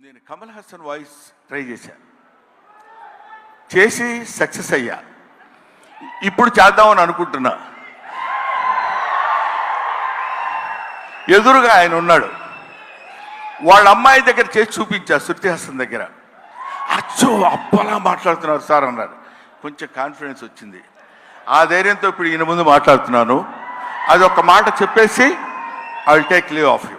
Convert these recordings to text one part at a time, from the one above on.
నేను Kamal Haasan voice try చేశాను. చేసి సక్సెస్ అయ్యా. ఇప్పుడు చేద్దామని అనుకుంటున్నా. ఎదురుగా ఆయన ఉన్నాడు. వాళ్ళ అమ్మాయి దగ్గర చేసి చూపించా శృతి హాసన్ దగ్గర. అచ్చో అప్పలా మాట్లాడుతున్నారు సార్ అన్నారు. కొంచెం కాన్ఫిడెన్స్ వచ్చింది. ఆ ధైర్యంతో ఇప్పుడు ఈయన ముందు మాట్లాడుతున్నాను. అది ఒక మాట చెప్పేసి I will take leave of you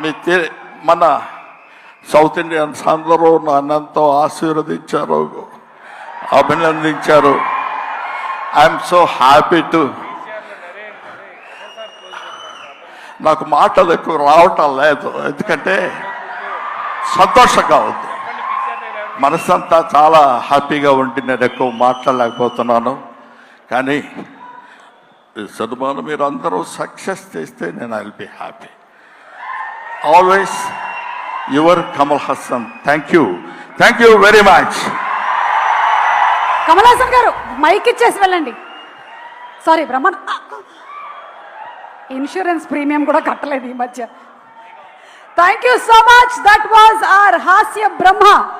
మీ తె- మన సౌత్ ఇండియన్స్ అందరూ నన్నంతో ఆశీర్వదించారు అభినందించారు. ఐఎమ్ సో హ్యాపీ టు నాకు మాటలు ఎక్కువ రావటం లేదు. ఎందుకంటే సంతోషంగా ఉంది. మనసంతా చాలా హ్యాపీగా ఉండి నేను ఎక్కువ మాట్లాడలేకపోతున్నాను. కానీ ఈ సినిమాను మీరు అందరూ సక్సెస్ చేస్తే నేను I will be happy always your Kamal Haasan thank you thank you very much Kamalhaasan garu mike ఇచ్చేసి వెళ్ళండి. సారీ బ్రహ్మన్. ఇన్సూరెన్స్ ప్రీమియం కూడా కట్టలేదు ఈ మధ్య. Thank you so much that was our హాస్య బ్రహ్మ